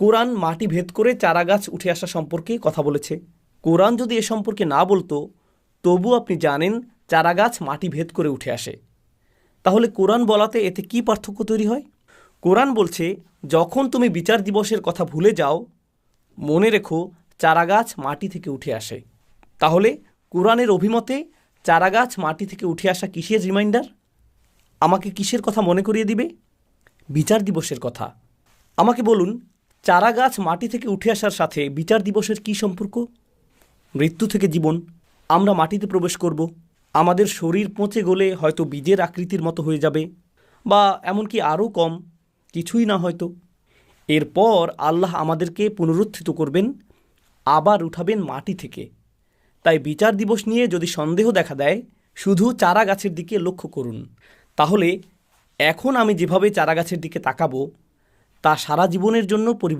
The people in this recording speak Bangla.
কোরআন মাটি ভেদ করে চারাগাছ উঠে আসা সম্পর্কে কথা বলেছে। কোরআন যদি এ সম্পর্কে না বলতো, তবু আপনি জানেন চারাগাছ মাটি ভেদ করে উঠে আসে। তাহলে কোরআন বলাতে এতে কি পার্থক্য তৈরি হয়? কোরআন বলছে, যখন তুমি বিচার দিবসের কথা ভুলে যাও, মনে রেখো চারাগাছ মাটি থেকে উঠে আসে। তাহলে কোরআনের অভিমতে চারাগাছ মাটি থেকে উঠে আসা কিসের রিমাইন্ডার? আমাকে কিসের কথা মনে করিয়ে দিবে? বিচার দিবসের কথা। আমাকে বলুন চারা গাছ মাটি থেকে উঠে আসার সাথে বিচার দিবসের কী সম্পর্ক? মৃত্যু থেকে জীবন, আমরা মাটিতে প্রবেশ করব, আমাদের শরীর পচে গলে হয়তো বীজের আকৃতির মতো হয়ে যাবে, বা এমনকি আরও কম, কিছুই না হয়তো। এরপর আল্লাহ আমাদেরকে পুনরুত্থিত করবেন, আবার উঠাবেন মাটি থেকে। তাই বিচার দিবস নিয়ে যদি সন্দেহ দেখা দেয়, শুধু চারা গাছের দিকে লক্ষ্য করুন। তাহলে এখন আমি যেভাবে চারা গাছের দিকে তাকাবো তা সারা জীবনের জন্য পরি